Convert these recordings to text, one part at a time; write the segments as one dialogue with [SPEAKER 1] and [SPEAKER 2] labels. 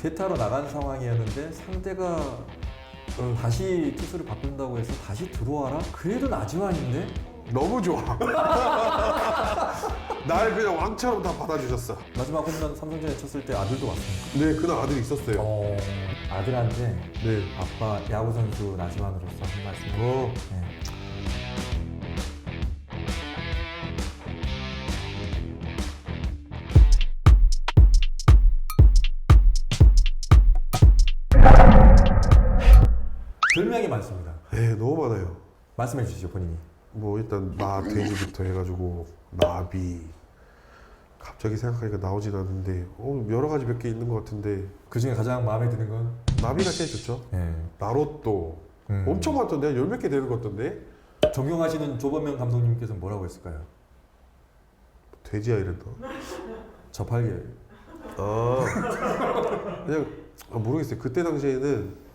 [SPEAKER 1] 대타로 나간 상황이었는데 상대가 어, 다시 투수를 바꾼다고 해서 다시 들어와라? 그래도 나지완인데?
[SPEAKER 2] 너무 좋아. 날 그냥 왕처럼 다 받아주셨어.
[SPEAKER 1] 마지막 홈런 삼성전에 쳤을 때 아들도 왔습니까?
[SPEAKER 2] 네, 그날 아들이 있었어요.
[SPEAKER 1] 어, 아들한테
[SPEAKER 2] 네.
[SPEAKER 1] 아빠 야구 선수 나지완으로서 한 말씀.
[SPEAKER 2] 어,
[SPEAKER 1] 네. 별명이 많습니다.
[SPEAKER 2] 네, 너무 많아요.
[SPEAKER 1] 말씀해 주시죠 본인이.
[SPEAKER 2] 뭐 일단 나 돼지부터 해가지고 나비. 갑자기 생각하니까 나오진 않는데 어, 여러 가지 몇 개 있는 것 같은데
[SPEAKER 1] 그 중에 가장 마음에 드는 건?
[SPEAKER 2] 나비가 제일 좋죠.
[SPEAKER 1] 네.
[SPEAKER 2] 나로또
[SPEAKER 1] 음.
[SPEAKER 2] 엄청 많던데 열 몇 개 되는 것 같던데
[SPEAKER 1] 존경하시는 조범명 감독님께서 뭐라고 했을까요?
[SPEAKER 2] 돼지야 이랬다.
[SPEAKER 1] 저팔계.
[SPEAKER 2] 아 그냥 아, 모르겠어요. 그때 당시에는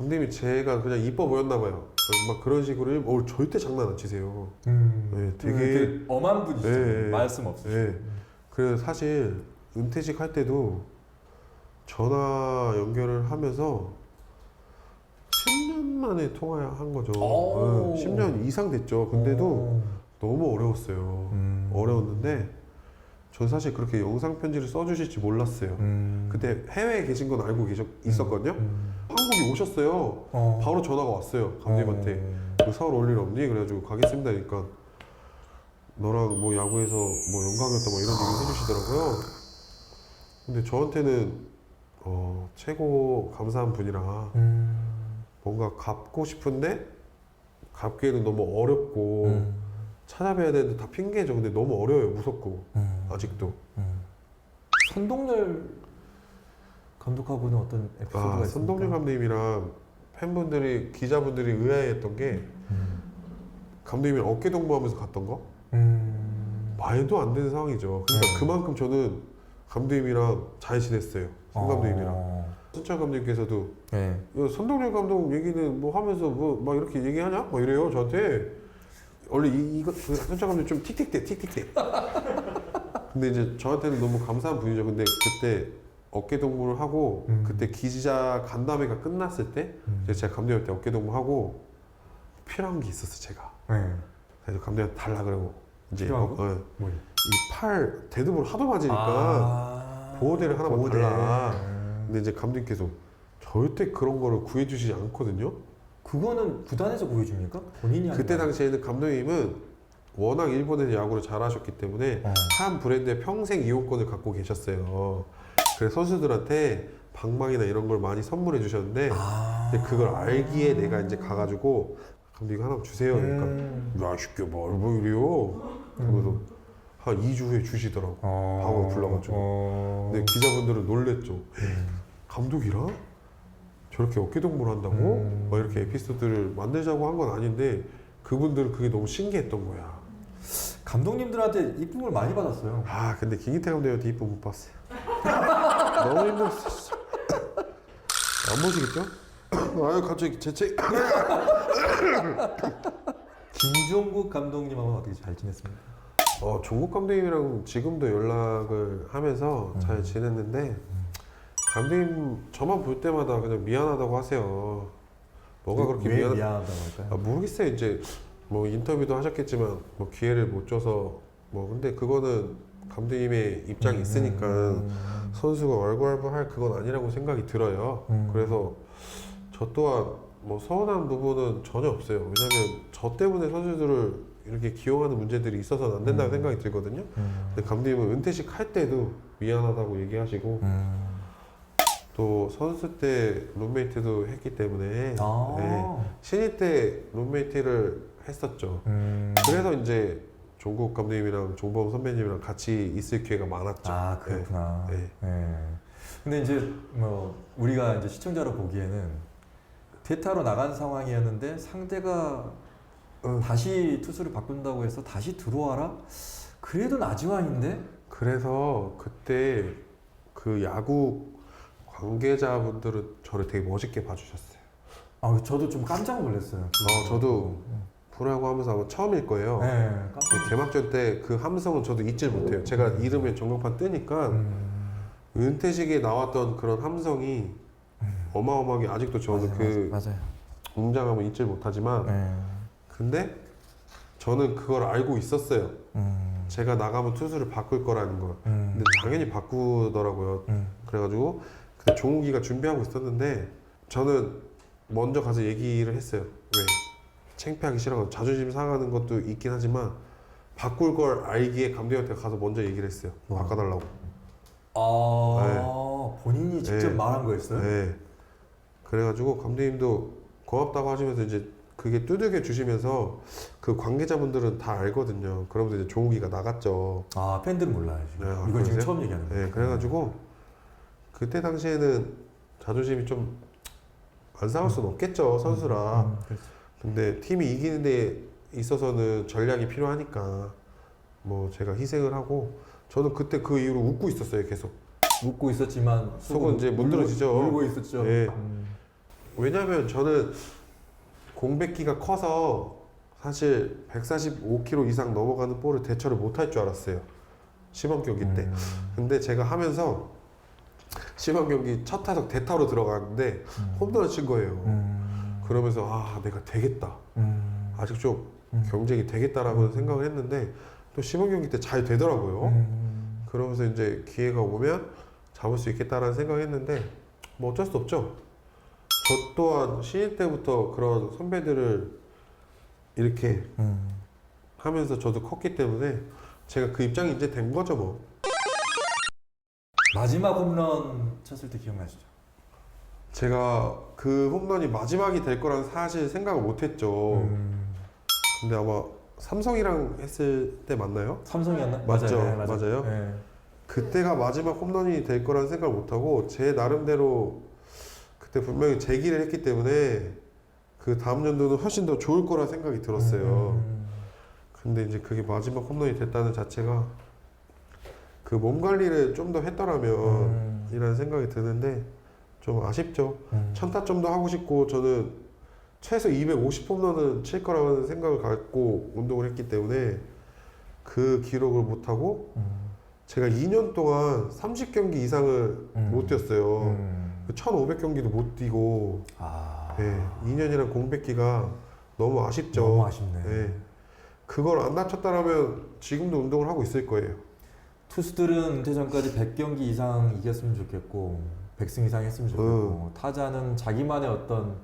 [SPEAKER 2] 감독님이 제가 그냥 이뻐 보였나 봐요. 막 그런 식으로 일- 어, 절대 장난 안 치세요.
[SPEAKER 1] 음.
[SPEAKER 2] 네, 되게
[SPEAKER 1] 되게 엄한 분이죠.
[SPEAKER 2] 네, 네.
[SPEAKER 1] 말씀 없으시고.
[SPEAKER 2] 네. 그래서 사실 은퇴식 할 때도 전화 연결을 하면서 10년 만에 통화한 거죠.
[SPEAKER 1] 오.
[SPEAKER 2] 네, 10년 이상 됐죠. 근데도
[SPEAKER 1] 오.
[SPEAKER 2] 너무 어려웠어요.
[SPEAKER 1] 음.
[SPEAKER 2] 어려웠는데 전 사실 그렇게 영상 편지를 써주실지 몰랐어요.
[SPEAKER 1] 음.
[SPEAKER 2] 그때 해외에 계신 건 알고 계셨, 있었거든요.
[SPEAKER 1] 음.
[SPEAKER 2] 한국에 오셨어요.
[SPEAKER 1] 어.
[SPEAKER 2] 바로 전화가 왔어요. 감독님한테.
[SPEAKER 1] 어.
[SPEAKER 2] 그 서울 올 일 없니? 그래가지고 가겠습니다. 그러니까 너랑 뭐 야구에서 뭐 영광이었다 뭐 이런 얘기 해주시더라고요. 근데 저한테는 어, 최고 감사한 분이라
[SPEAKER 1] 음.
[SPEAKER 2] 뭔가 갚고 싶은데 갚기에는 너무 어렵고
[SPEAKER 1] 음.
[SPEAKER 2] 찾아뵈야 되는데 다 핑계죠. 근데 너무 어려워요. 무섭고
[SPEAKER 1] 음.
[SPEAKER 2] 아직도.
[SPEAKER 1] 음. 선동열 감독하고는 어떤 에피소드가
[SPEAKER 2] 아,
[SPEAKER 1] 있습니까?
[SPEAKER 2] 선동열 감독님이랑 팬분들이 기자분들이 의아해했던 게
[SPEAKER 1] 음.
[SPEAKER 2] 감독님이 어깨 동무하면서 갔던 거
[SPEAKER 1] 음.
[SPEAKER 2] 말도 안 되는 상황이죠. 그러니까
[SPEAKER 1] 네.
[SPEAKER 2] 그만큼 저는 감독님이랑 잘 지냈어요. 손 감독님이랑.
[SPEAKER 1] 어.
[SPEAKER 2] 순철 감독님께서도
[SPEAKER 1] 네.
[SPEAKER 2] 야, 손동열 감독 얘기는 뭐 하면서 뭐 막 이렇게 얘기하냐? 막 이래요 저한테. 원래 이, 이거 그 순철 감독 좀 틱틱대 틱틱대. 근데 이제 저한테는 너무 감사한 분이죠. 근데 그때 어깨 동무를 하고
[SPEAKER 1] 음.
[SPEAKER 2] 그때 기자 간담회가 끝났을 때
[SPEAKER 1] 음.
[SPEAKER 2] 이제 제가 감독님한테 어깨 동무하고 필요한 게 있었어 제가.
[SPEAKER 1] 네.
[SPEAKER 2] 그래서 감독님한테 달라 그러고 이제 어,
[SPEAKER 1] 거?
[SPEAKER 2] 어? 이팔 데드볼 하도 맞으니까
[SPEAKER 1] 아.
[SPEAKER 2] 보호대를 하나만
[SPEAKER 1] 보호대.
[SPEAKER 2] 달라.
[SPEAKER 1] 음.
[SPEAKER 2] 근데 이제 감독님께서 절대 그런 거를 구해주시지 않거든요.
[SPEAKER 1] 그거는 구단에서 보여줍니까? 본인이
[SPEAKER 2] 그때
[SPEAKER 1] 거
[SPEAKER 2] 당시에는 감독님은 워낙 일본에서 야구를 잘하셨기 때문에
[SPEAKER 1] 아니에요?
[SPEAKER 2] 한 브랜드의 평생 이용권을 갖고 계셨어요. 그래서 선수들한테 방망이나 이런 걸 많이 선물해 주셨는데
[SPEAKER 1] 아.
[SPEAKER 2] 근데 그걸 알기에 내가 이제 가가지고 감독님 하나 주세요. 그러니까
[SPEAKER 1] 음.
[SPEAKER 2] 야 쉽게 뭘뭐 이래요. 그래서 한 2주 후에 주시더라고.
[SPEAKER 1] 어.
[SPEAKER 2] 방으로 불러가지고.
[SPEAKER 1] 어.
[SPEAKER 2] 근데 기자분들은 놀랬죠.
[SPEAKER 1] 음.
[SPEAKER 2] 감독이랑 저렇게 어깨 동무를 한다고?
[SPEAKER 1] 음.
[SPEAKER 2] 막 이렇게 에피소드를 만들자고 한 건 아닌데 그분들은 그게 너무 신기했던 거야.
[SPEAKER 1] 감독님들한테 이쁨을 많이 받았어요.
[SPEAKER 2] 아 근데 김기태 감독한테 이쁨 못 봤어요. 너무 힘들었어. 안 보시겠죠? 아유 갑자기 재채.
[SPEAKER 1] 김종국 감독님하고는 어떻게 잘 지냈습니까?
[SPEAKER 2] 어 종국 감독님이랑 지금도 연락을 하면서
[SPEAKER 1] 음.
[SPEAKER 2] 잘 지냈는데 감독님 저만 볼 때마다 그냥 미안하다고 하세요. 뭐가 그렇게
[SPEAKER 1] 왜
[SPEAKER 2] 미안?
[SPEAKER 1] 미안하다고
[SPEAKER 2] 아,
[SPEAKER 1] 할까요?
[SPEAKER 2] 모르겠어요. 이제 뭐 인터뷰도 하셨겠지만 뭐 기회를 못 줘서 뭐 근데 그거는 감독님의 입장이 있으니까
[SPEAKER 1] 음.
[SPEAKER 2] 선수가 얼굴얼굴할 그건 아니라고 생각이 들어요.
[SPEAKER 1] 음.
[SPEAKER 2] 그래서 저 또한 뭐 서운한 부분은 전혀 없어요. 왜냐면 저 때문에 선수들을 이렇게 기용하는 문제들이 있어서는 안 된다고
[SPEAKER 1] 음.
[SPEAKER 2] 생각이 들거든요.
[SPEAKER 1] 음.
[SPEAKER 2] 근데 감독님은 은퇴식 할 때도 미안하다고 얘기하시고
[SPEAKER 1] 음.
[SPEAKER 2] 또 선수 때 룸메이트도 했기 때문에
[SPEAKER 1] 아.
[SPEAKER 2] 네. 신인 때 룸메이트를 했었죠.
[SPEAKER 1] 음.
[SPEAKER 2] 그래서 이제 종국 감독님이랑 종범 선배님이랑 같이 있을 기회가 많았죠.
[SPEAKER 1] 아 그렇구나.
[SPEAKER 2] 네.
[SPEAKER 1] 네. 근데 이제 뭐 우리가 이제 시청자로 보기에는 대타로 나간 상황이었는데 상대가
[SPEAKER 2] 어.
[SPEAKER 1] 다시 투수를 바꾼다고 해서 다시 들어와라? 그래도 나지완인데?
[SPEAKER 2] 그래서 그때 그 야구 관계자분들은 저를 되게 멋있게 봐주셨어요.
[SPEAKER 1] 아 저도 좀 깜짝 놀랐어요.
[SPEAKER 2] 어, 저도 프로야구 하면서 아마 처음일 거예요.
[SPEAKER 1] 네.
[SPEAKER 2] 그 개막전 때 그 함성은 저도 잊질 못해요. 제가 이름에 전광판 뜨니까
[SPEAKER 1] 음.
[SPEAKER 2] 은퇴식에 나왔던 그런 함성이 어마어마하게 아직도 저는 그
[SPEAKER 1] 맞아요.
[SPEAKER 2] 웅장함을 잊지 못하지만
[SPEAKER 1] 네.
[SPEAKER 2] 근데 저는 그걸 알고 있었어요.
[SPEAKER 1] 음.
[SPEAKER 2] 제가 나가면 투수를 바꿀 거라는 걸.
[SPEAKER 1] 음.
[SPEAKER 2] 근데 당연히 바꾸더라고요.
[SPEAKER 1] 음.
[SPEAKER 2] 그래가지고 그때 종욱이가 준비하고 있었는데 저는 먼저 가서 얘기를 했어요. 왜? 창피하기 싫어서 자존심 상하는 것도 있긴 하지만 바꿀 걸 알기에 감독한테 가서 먼저 얘기를 했어요.
[SPEAKER 1] 어.
[SPEAKER 2] 바꿔달라고.
[SPEAKER 1] 아 본인이 직접
[SPEAKER 2] 네.
[SPEAKER 1] 말한 거였어요?
[SPEAKER 2] 네. 그래가지고 감독님도 고맙다고 하시면서 이제 그게 두들겨 주시면서 그 관계자분들은 다 알거든요. 그러면서 이제 종욱이가 나갔죠.
[SPEAKER 1] 아 팬들은 몰라요 지금.
[SPEAKER 2] 네, 아,
[SPEAKER 1] 지금
[SPEAKER 2] 그러세요?
[SPEAKER 1] 처음 얘기하는 거예요.
[SPEAKER 2] 네, 그래가지고 그때 당시에는 자존심이 좀안 상할 수는 없겠죠 선수라.
[SPEAKER 1] 음, 그렇죠.
[SPEAKER 2] 근데 팀이 이기는 데 있어서는 전략이 필요하니까 뭐 제가 희생을 하고 저는 그때 그 이후로 웃고 있었어요 계속.
[SPEAKER 1] 웃고 있었지만
[SPEAKER 2] 속은 이제 못 들어지죠.
[SPEAKER 1] 울고 있었죠.
[SPEAKER 2] 네.
[SPEAKER 1] 음.
[SPEAKER 2] 왜냐면 저는 공백기가 커서 사실 145km 이상 넘어가는 볼을 대처를 못 할 줄 알았어요. 시범 경기 때.
[SPEAKER 1] 음.
[SPEAKER 2] 근데 제가 하면서 시범 경기 첫 타석 대타로 들어갔는데
[SPEAKER 1] 음.
[SPEAKER 2] 홈런을 친 거예요.
[SPEAKER 1] 음.
[SPEAKER 2] 그러면서 아 내가 되겠다.
[SPEAKER 1] 음.
[SPEAKER 2] 아직 좀
[SPEAKER 1] 음.
[SPEAKER 2] 경쟁이 되겠다라고 생각을 했는데 또 시범 경기 때 잘 되더라고요.
[SPEAKER 1] 음.
[SPEAKER 2] 그러면서 이제 기회가 오면 잡을 수 있겠다라는 생각을 했는데 뭐 어쩔 수 없죠. 저 또한 신인 때부터 그런 선배들을 이렇게
[SPEAKER 1] 음.
[SPEAKER 2] 하면서 저도 컸기 때문에 제가 그 입장이 이제 된 거죠 뭐.
[SPEAKER 1] 마지막 홈런 쳤을 때 기억나시죠?
[SPEAKER 2] 제가 그 홈런이 마지막이 될 거란 사실 생각을 못 했죠.
[SPEAKER 1] 음.
[SPEAKER 2] 근데 아마 삼성이랑 했을 때 맞나요?
[SPEAKER 1] 삼성이었나?
[SPEAKER 2] 맞죠,
[SPEAKER 1] 맞아요. 네,
[SPEAKER 2] 맞아요.
[SPEAKER 1] 네.
[SPEAKER 2] 그때가 마지막 홈런이 될 거란 생각을 못 하고 제 나름대로 그때 분명히 제기를 했기 때문에 그 다음 연도는 훨씬 더 좋을 거라 생각이 들었어요.
[SPEAKER 1] 음.
[SPEAKER 2] 근데 이제 그게 마지막 홈런이 됐다는 자체가 그 몸 관리를 좀 더 했더라면
[SPEAKER 1] 음.
[SPEAKER 2] 이라는 생각이 드는데 좀 아쉽죠.
[SPEAKER 1] 음.
[SPEAKER 2] 천타점도 하고 싶고 저는 최소 250 홈런은 칠 거라는 생각을 갖고 운동을 했기 때문에 그 기록을 못 하고
[SPEAKER 1] 음.
[SPEAKER 2] 제가 2년 동안 30경기 이상을
[SPEAKER 1] 음.
[SPEAKER 2] 못 뛰었어요.
[SPEAKER 1] 음.
[SPEAKER 2] 그 1,500경기도 못 뛰고
[SPEAKER 1] 아.
[SPEAKER 2] 네, 2년이란 공백기가 너무 아쉽죠.
[SPEAKER 1] 너무 아쉽네.
[SPEAKER 2] 네. 그걸 안 다쳤다라면 지금도 운동을 하고 있을 거예요.
[SPEAKER 1] 투수들은 은퇴 전까지 100경기 이상 이겼으면 좋겠고 100승 이상 했으면 좋겠고 타자는 자기만의 어떤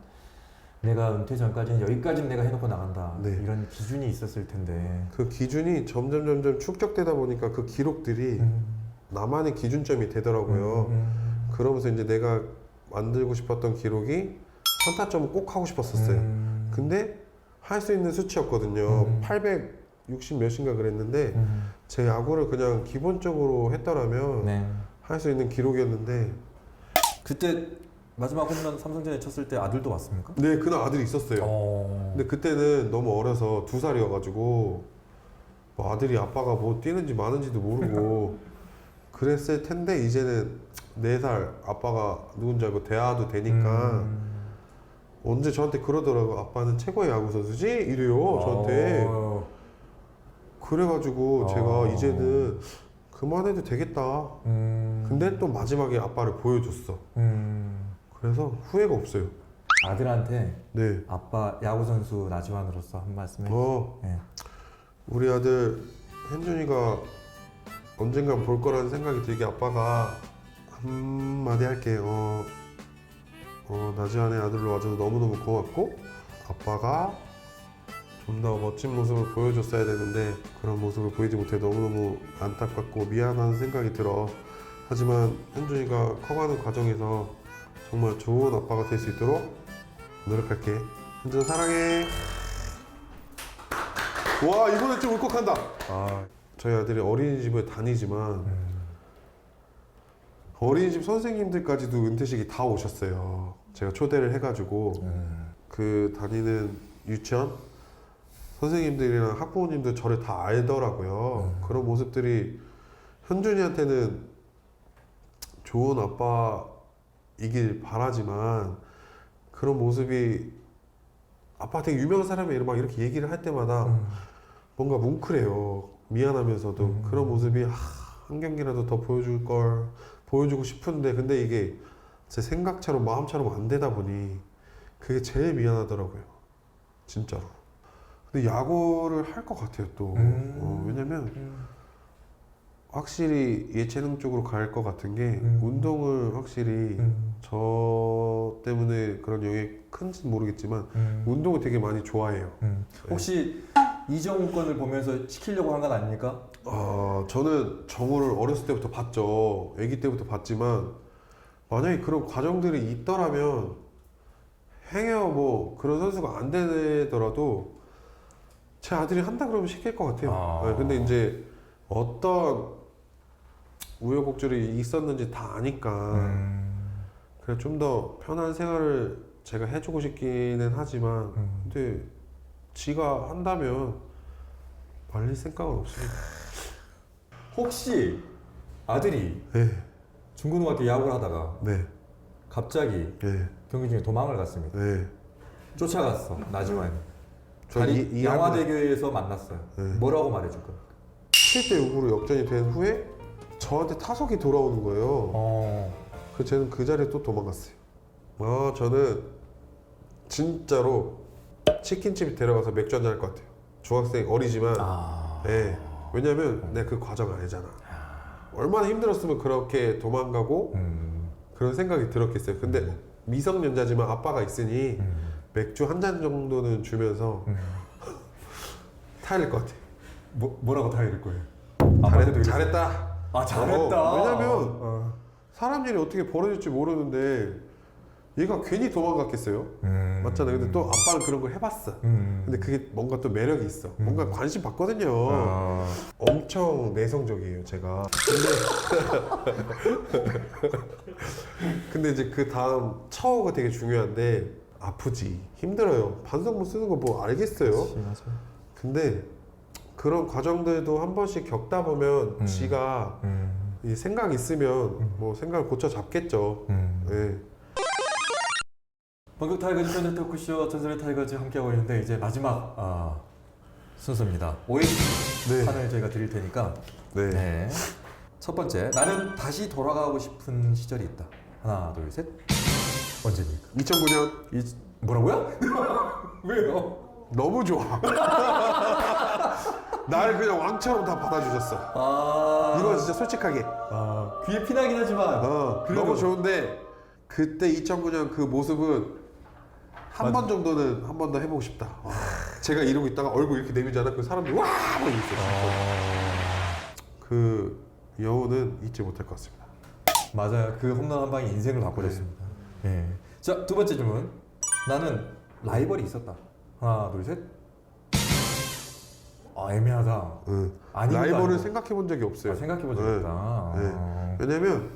[SPEAKER 1] 내가 은퇴 전까지는 여기까지는 내가 해놓고 나간다
[SPEAKER 2] 네.
[SPEAKER 1] 이런 기준이 있었을 텐데
[SPEAKER 2] 그 기준이 점점 점점 축적되다 보니까 그 기록들이
[SPEAKER 1] 음.
[SPEAKER 2] 나만의 기준점이 되더라고요.
[SPEAKER 1] 음.
[SPEAKER 2] 그러면서 이제 내가 만들고 싶었던 기록이 천타점을 꼭 하고 싶었었어요.
[SPEAKER 1] 음.
[SPEAKER 2] 근데 할 수 있는 수치였거든요.
[SPEAKER 1] 음.
[SPEAKER 2] 860 몇인가 그랬는데
[SPEAKER 1] 음.
[SPEAKER 2] 제 야구를 그냥 기본적으로 했더라면
[SPEAKER 1] 네.
[SPEAKER 2] 할수 있는 기록이었는데
[SPEAKER 1] 그때 마지막 홈런 삼성전에 쳤을 때 아들도 왔습니까?
[SPEAKER 2] 네 그날 아들이 있었어요.
[SPEAKER 1] 어.
[SPEAKER 2] 근데 그때는 너무 어려서 두 살이어가지고 뭐 아들이 아빠가 뭐 뛰는지 마는지도 모르고 그랬을 텐데 이제는 네 살 아빠가 누군지 알고 대화도 되니까
[SPEAKER 1] 음.
[SPEAKER 2] 언제 저한테 그러더라고 아빠는 최고의 야구 선수지 이래요 저한테
[SPEAKER 1] 어.
[SPEAKER 2] 그래가지고
[SPEAKER 1] 어.
[SPEAKER 2] 제가 이제는 그만해도 되겠다
[SPEAKER 1] 음.
[SPEAKER 2] 근데 또 마지막에 아빠를 보여줬어
[SPEAKER 1] 음.
[SPEAKER 2] 그래서 후회가 없어요
[SPEAKER 1] 아들한테
[SPEAKER 2] 네
[SPEAKER 1] 아빠 야구 선수 나지완으로서 한 말씀 해.
[SPEAKER 2] 어,
[SPEAKER 1] 네.
[SPEAKER 2] 우리 아들 현준이가 언젠간 볼 거라는 생각이 들게 아빠가 한마디 할게. 어, 어 나지안의 아들로 와줘서 너무너무 고맙고 아빠가 좀 더 멋진 모습을 보여줬어야 되는데 그런 모습을 보이지 못해 너무너무 안타깝고 미안한 생각이 들어. 하지만 현준이가 커가는 과정에서 정말 좋은 아빠가 될 수 있도록 노력할게. 현준 사랑해. 와 이번엔 좀 울컥한다. 아 저희 아들이 어린이집을 다니지만
[SPEAKER 1] 음.
[SPEAKER 2] 어린이집 선생님들까지도 은퇴식이 다 오셨어요. 제가 초대를 해가지고
[SPEAKER 1] 음.
[SPEAKER 2] 그 다니는 유치원 선생님들이랑 학부모님도 저를 다 알더라고요.
[SPEAKER 1] 음.
[SPEAKER 2] 그런 모습들이 현준이한테는 좋은 아빠이길 바라지만 그런 모습이 아빠 되게 유명한 사람이에요. 막 이렇게 얘기를 할 때마다
[SPEAKER 1] 음.
[SPEAKER 2] 뭔가 뭉클해요. 미안하면서도
[SPEAKER 1] 음.
[SPEAKER 2] 그런 모습이 아, 한 경기라도 더 보여줄 걸 보여주고 싶은데 근데 이게 제 생각처럼 마음처럼 안 되다 보니 그게 제일 미안하더라고요. 진짜로. 근데 야구를 할 것 같아요 또.
[SPEAKER 1] 음.
[SPEAKER 2] 어, 왜냐면
[SPEAKER 1] 음.
[SPEAKER 2] 확실히 예체능 쪽으로 갈 것 같은 게
[SPEAKER 1] 음.
[SPEAKER 2] 운동을 확실히
[SPEAKER 1] 음.
[SPEAKER 2] 저 때문에 그런 영향이 큰지는 모르겠지만
[SPEAKER 1] 음.
[SPEAKER 2] 운동을 되게 많이 좋아해요.
[SPEAKER 1] 음. 혹시 이정우 건을 보면서 시키려고 한 건 아닙니까?
[SPEAKER 2] 아, 저는 정우를 어렸을 때부터 봤죠. 아기 때부터 봤지만 만약에 그런 과정들이 있더라면 행여 뭐 그런 선수가 안 되더라도 제 아들이 한다 그러면 시킬 것 같아요.
[SPEAKER 1] 아.
[SPEAKER 2] 네, 근데 이제 어떤 우여곡절이 있었는지 다 아니까
[SPEAKER 1] 음.
[SPEAKER 2] 그래 좀더 편한 생활을 제가 해주고 싶기는 하지만
[SPEAKER 1] 음.
[SPEAKER 2] 근데 지가 한다면 말릴 생각은 없습니다.
[SPEAKER 1] 혹시 아들이
[SPEAKER 2] 네,
[SPEAKER 1] 중고등학교 야구를 하다가
[SPEAKER 2] 네,
[SPEAKER 1] 갑자기
[SPEAKER 2] 네,
[SPEAKER 1] 경기 중에 도망을 갔습니다.
[SPEAKER 2] 네.
[SPEAKER 1] 쫓아갔어. 나지만
[SPEAKER 2] 저
[SPEAKER 1] 다리
[SPEAKER 2] 이- 이
[SPEAKER 1] 양화대교에서 만났어요.
[SPEAKER 2] 네.
[SPEAKER 1] 뭐라고 말해줄 거야?
[SPEAKER 2] 7대 6으로 역전이 된 후에 저한테 타석이 돌아오는 거예요.
[SPEAKER 1] 어.
[SPEAKER 2] 그 저는 그 자리에 또 도망갔어요. 아 저는 진짜로 치킨집에 데려가서 맥주 한잔 할 것 같아요. 중학생 어리지만
[SPEAKER 1] 아.
[SPEAKER 2] 네. 왜냐면 내가 그 과정 알잖아. 얼마나 힘들었으면 그렇게 도망가고
[SPEAKER 1] 음.
[SPEAKER 2] 그런 생각이 들었겠어요. 근데 미성년자지만 아빠가 있으니
[SPEAKER 1] 음.
[SPEAKER 2] 맥주 한 잔 정도는 주면서
[SPEAKER 1] 음.
[SPEAKER 2] 될것 같아.
[SPEAKER 1] 뭐 뭐라고 타이를 거예요?
[SPEAKER 2] 잘했, 잘했다.
[SPEAKER 1] 아 잘했다.
[SPEAKER 2] 어, 왜냐면
[SPEAKER 1] 어.
[SPEAKER 2] 사람 일이 어떻게 벌어질지 모르는데 얘가 괜히 도망갔겠어요?
[SPEAKER 1] 음.
[SPEAKER 2] 맞잖아요. 근데 또 아빠는 그런 걸 해봤어.
[SPEAKER 1] 음.
[SPEAKER 2] 근데 그게 뭔가 또 매력이 있어. 뭔가 관심 받거든요.
[SPEAKER 1] 아.
[SPEAKER 2] 엄청 내성적이에요, 제가. 근데 근데 이제 그 다음 처우가 되게 중요한데 아프지, 힘들어요. 반성문 쓰는 거 뭐 알겠어요.
[SPEAKER 1] 그치.
[SPEAKER 2] 근데 그런 과정들도 한 번씩 겪다 보면
[SPEAKER 1] 음.
[SPEAKER 2] 지가
[SPEAKER 1] 음.
[SPEAKER 2] 이 생각 있으면 뭐 생각을 고쳐 잡겠죠.
[SPEAKER 1] 음.
[SPEAKER 2] 네.
[SPEAKER 1] 본격 타이거즈 팬들 토크쇼 전설의 타이거즈 함께하고 있는데 이제 마지막 아, 순서입니다. OST
[SPEAKER 2] 네.
[SPEAKER 1] 판을 저희가 드릴 테니까
[SPEAKER 2] 네.
[SPEAKER 1] 네. 첫 번째 나는 다시 돌아가고 싶은 시절이 있다. 하나 둘 셋. 언제입니까?
[SPEAKER 2] 2009년
[SPEAKER 1] 이 뭐라고요? 왜요?
[SPEAKER 2] 너무 좋아. 날 그냥 왕처럼 다 받아주셨어.
[SPEAKER 1] 아
[SPEAKER 2] 이건 진짜 솔직하게.
[SPEAKER 1] 아, 귀에 피나긴 하지만
[SPEAKER 2] 어,
[SPEAKER 1] 그래도-
[SPEAKER 2] 너무 좋은데 그때 2009년 그 모습은 한 번 정도는 한 번 더 해보고 싶다. 와, 제가 이러고 있다가 얼굴 이렇게 내밀잖아. 그 사람들이 와! 막 이랬어. 그 여우는 잊지 못할 것 같습니다.
[SPEAKER 1] 맞아요. 그 홈런 한 방이 인생을 바꿔줬습니다. 예. 자, 두 번째 질문. 나는 라이벌이 있었다. 하나, 둘, 셋. 아, 애매하다. 것도
[SPEAKER 2] 라이벌을
[SPEAKER 1] 아니고.
[SPEAKER 2] 생각해 본 적이 없어요.
[SPEAKER 1] 아, 생각해본 적
[SPEAKER 2] 네.
[SPEAKER 1] 없다.
[SPEAKER 2] 네.
[SPEAKER 1] 아.
[SPEAKER 2] 왜냐면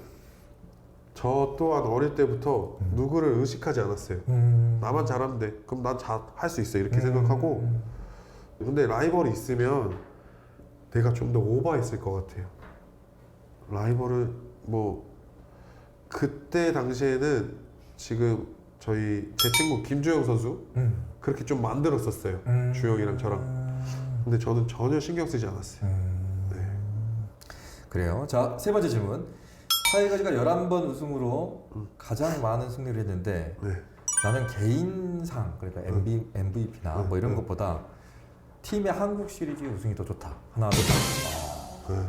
[SPEAKER 2] 저 또한 어릴 때부터
[SPEAKER 1] 음.
[SPEAKER 2] 누구를 의식하지 않았어요.
[SPEAKER 1] 음.
[SPEAKER 2] 나만 잘하면 돼. 그럼 난할수 있어. 이렇게
[SPEAKER 1] 음.
[SPEAKER 2] 생각하고. 근데 라이벌이 있으면 내가 좀 더 오버했을 것 같아요. 라이벌을 뭐 그때 당시에는 지금 저희 제 친구 김주영 선수
[SPEAKER 1] 음.
[SPEAKER 2] 그렇게 좀 만들었었어요.
[SPEAKER 1] 음.
[SPEAKER 2] 주영이랑 저랑.
[SPEAKER 1] 음.
[SPEAKER 2] 근데 저는 전혀 신경 쓰지 않았어요.
[SPEAKER 1] 음.
[SPEAKER 2] 네.
[SPEAKER 1] 그래요. 자, 세 번째 질문. 타이거즈가 11번 우승으로
[SPEAKER 2] 음.
[SPEAKER 1] 가장 많은 승리를 했는데
[SPEAKER 2] 네.
[SPEAKER 1] 나는 개인상 그러니까 MV, MVP나 뭐 이런
[SPEAKER 2] 음.
[SPEAKER 1] 것보다 팀의 한국 시리즈 우승이 더 좋다. 하나 둘 셋.
[SPEAKER 2] 네.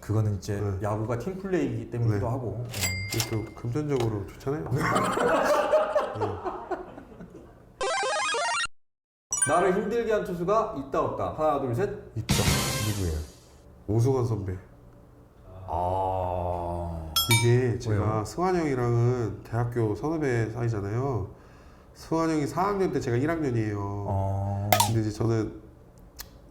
[SPEAKER 1] 그거는 이제
[SPEAKER 2] 네.
[SPEAKER 1] 야구가 팀 플레이이기 때문이기도
[SPEAKER 2] 네.
[SPEAKER 1] 하고. 음.
[SPEAKER 2] 또 금전적으로 좋잖아요.
[SPEAKER 1] 나를 힘들게 한 투수가 있다 없다. 하나 둘 셋. 있다. 누구예요?
[SPEAKER 2] 오승환 선배.
[SPEAKER 1] 아.
[SPEAKER 2] 이게 제가
[SPEAKER 1] 왜요?
[SPEAKER 2] 승환 형이랑은 대학교 선후배 사이잖아요. 승환 형이 4학년 때 제가 1학년이에요.
[SPEAKER 1] 어.
[SPEAKER 2] 근데 이제 저는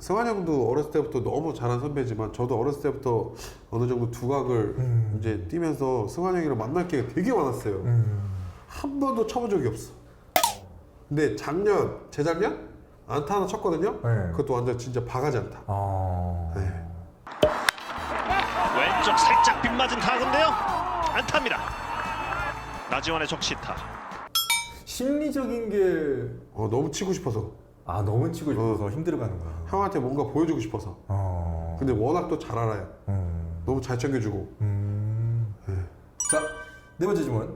[SPEAKER 2] 승환 형도 어렸을 때부터 너무 잘한 선배지만 저도 어렸을 때부터 어느 정도 두각을
[SPEAKER 1] 음.
[SPEAKER 2] 이제 뛰면서 승환 형이랑 만날 기회가 되게 많았어요.
[SPEAKER 1] 음.
[SPEAKER 2] 한 번도 쳐본 적이 없어. 근데 작년, 재작년 안타 하나 쳤거든요.
[SPEAKER 1] 네.
[SPEAKER 2] 그것도 완전 진짜 바가지 안타.
[SPEAKER 1] 아.
[SPEAKER 2] 네.
[SPEAKER 3] 왼쪽 살짝 빗맞은 타구인데요. 안타입니다. 나지원의 적시타.
[SPEAKER 1] 심리적인 게.
[SPEAKER 2] 어, 너무 치고 싶어서
[SPEAKER 1] 아 너무 치고 싶어서 힘들어가는 거야.
[SPEAKER 2] 형한테 뭔가 보여주고 싶어서.
[SPEAKER 1] 어.
[SPEAKER 2] 근데 워낙 또 잘 알아요.
[SPEAKER 1] 음.
[SPEAKER 2] 너무 잘 챙겨주고.
[SPEAKER 1] 음. 네 번째 질문.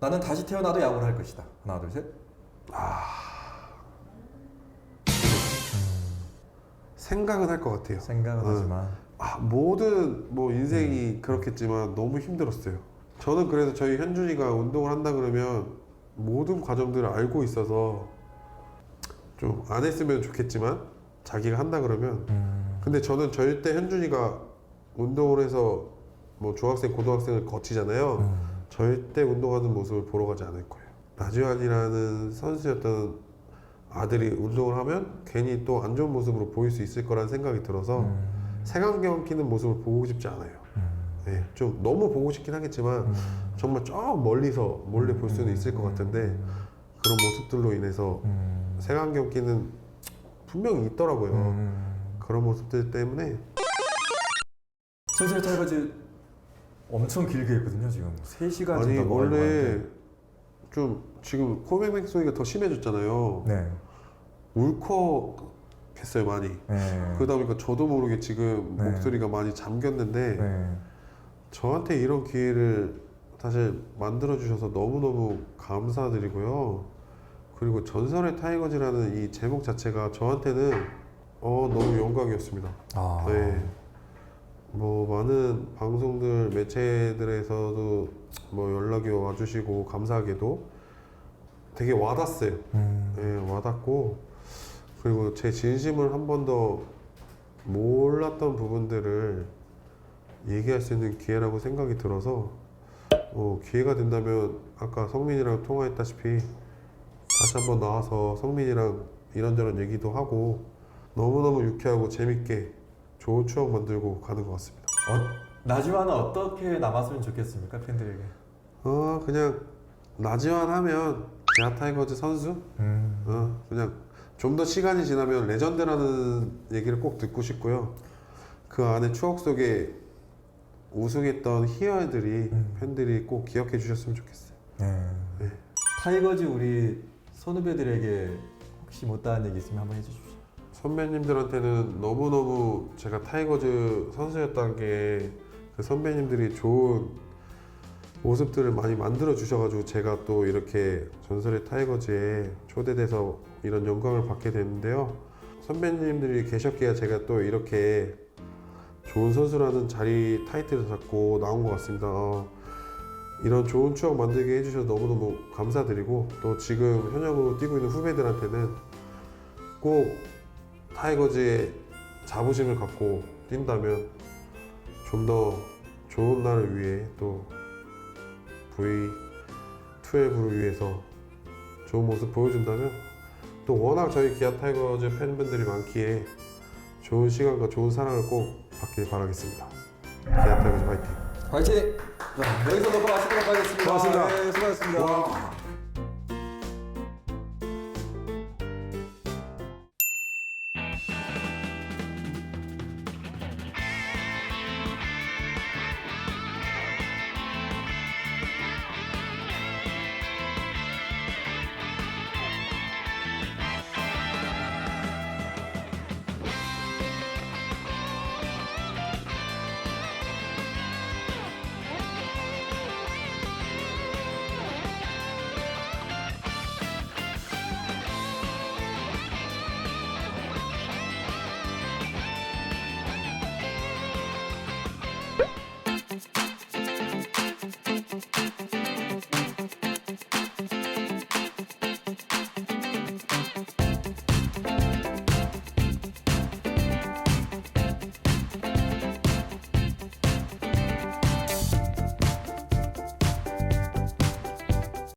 [SPEAKER 1] 나는 다시 태어나도 야구를 할 것이다. 하나, 둘, 셋.
[SPEAKER 2] 생각은 할 것 같아요.
[SPEAKER 1] 생각은
[SPEAKER 2] 음.
[SPEAKER 1] 하지만
[SPEAKER 2] 아, 모든 뭐 인생이 그렇겠지만 너무 힘들었어요. 저는 그래서 저희 현준이가 운동을 한다 그러면 모든 과정들을 알고 있어서 좀 안 했으면 좋겠지만 자기가 한다 그러면
[SPEAKER 1] 음,
[SPEAKER 2] 근데 저는 절대 현준이가 운동을 해서 뭐 중학생 고등학생을 거치잖아요.
[SPEAKER 1] 음,
[SPEAKER 2] 절대 운동하는 모습을 보러 가지 않을 거예요. 나주환이라는 선수였던 아들이 운동을 하면 괜히 또 안 좋은 모습으로 보일 수 있을 거라는 생각이 들어서
[SPEAKER 1] 음,
[SPEAKER 2] 색안경 끼는 모습을 보고 싶지 않아요.
[SPEAKER 1] 음,
[SPEAKER 2] 네, 좀 너무 보고 싶긴 하겠지만
[SPEAKER 1] 음.
[SPEAKER 2] 정말 저 멀리서 몰래 볼 수는 있을 것 같은데 그런 모습들로 인해서
[SPEAKER 1] 음,
[SPEAKER 2] 색안경 끼는 분명히 있더라고요.
[SPEAKER 1] 음.
[SPEAKER 2] 그런 모습들 때문에
[SPEAKER 1] 전설 타이거즈 엄청 길게 했거든요 지금 3시간
[SPEAKER 2] 아니
[SPEAKER 1] 정도
[SPEAKER 2] 원래 좀 지금 코맹맹 소리가 더 심해졌잖아요.
[SPEAKER 1] 네.
[SPEAKER 2] 울컥했어요 많이.
[SPEAKER 1] 네.
[SPEAKER 2] 그러다 보니까 저도 모르게 지금
[SPEAKER 1] 네.
[SPEAKER 2] 목소리가 많이 잠겼는데
[SPEAKER 1] 네.
[SPEAKER 2] 저한테 이런 기회를 사실 만들어 주셔서 너무 너무 감사드리고요. 그리고 전설의 타이거즈라는 이 제목 자체가 저한테는 어 너무 영광이었습니다.
[SPEAKER 1] 아.
[SPEAKER 2] 네. 뭐 많은 방송들 매체들에서도 뭐 연락이 와주시고 감사하게도 되게 와닿았어요.
[SPEAKER 1] 음.
[SPEAKER 2] 네, 와닿고 그리고 제 진심을 한 번 더 몰랐던 부분들을 얘기할 수 있는 기회라고 생각이 들어서 어, 기회가 된다면 아까 성민이랑 통화했다시피 다시 한번 나와서 성민이랑 이런저런 얘기도 하고 너무너무 유쾌하고 재밌게 좋은 추억 만들고 가는 것 같습니다.
[SPEAKER 1] 어, 나지와는 어떻게 남았으면 좋겠습니까 팬들에게?
[SPEAKER 2] 어 그냥 나지완 하면 기아 타이거즈 선수
[SPEAKER 1] 음.
[SPEAKER 2] 어, 그냥 좀 더 시간이 지나면 레전드라는 얘기를 꼭 듣고 싶고요. 그 안에 추억 속에 우승했던 희열들이
[SPEAKER 1] 음.
[SPEAKER 2] 팬들이 꼭 기억해 주셨으면 좋겠어요.
[SPEAKER 1] 네.
[SPEAKER 2] 네.
[SPEAKER 1] 타이거즈 우리 선후배들에게 혹시 못다한 얘기 있으면 한번 해주십시오.
[SPEAKER 2] 선배님들한테는 너무너무 제가 타이거즈 선수였다는 게 그 선배님들이 좋은 모습들을 많이 만들어 주셔가지고 제가 또 이렇게 전설의 타이거즈에 초대돼서 이런 영광을 받게 됐는데요. 선배님들이 계셨기에 제가 또 이렇게 좋은 선수라는 자리 타이틀을 잡고 나온 것 같습니다. 어, 이런 좋은 추억 만들게 해주셔서 너무너무 감사드리고 또 지금 현역으로 뛰고 있는 후배들한테는 꼭 타이거즈의 자부심을 갖고 뛴다면 좀 더 좋은 날을 위해 또 V12를 위해서 좋은 모습 보여준다면 또 워낙 저희 기아 타이거즈 팬분들이 많기에 좋은 시간과 좋은 사랑을 꼭 받길 바라겠습니다. 기아 타이거즈 화이팅!
[SPEAKER 1] 화이팅! 자, 여기서 녹화 마치도록 하겠습니다.
[SPEAKER 2] 고맙습니다.
[SPEAKER 1] 네, 수고하셨습니다.
[SPEAKER 2] 와.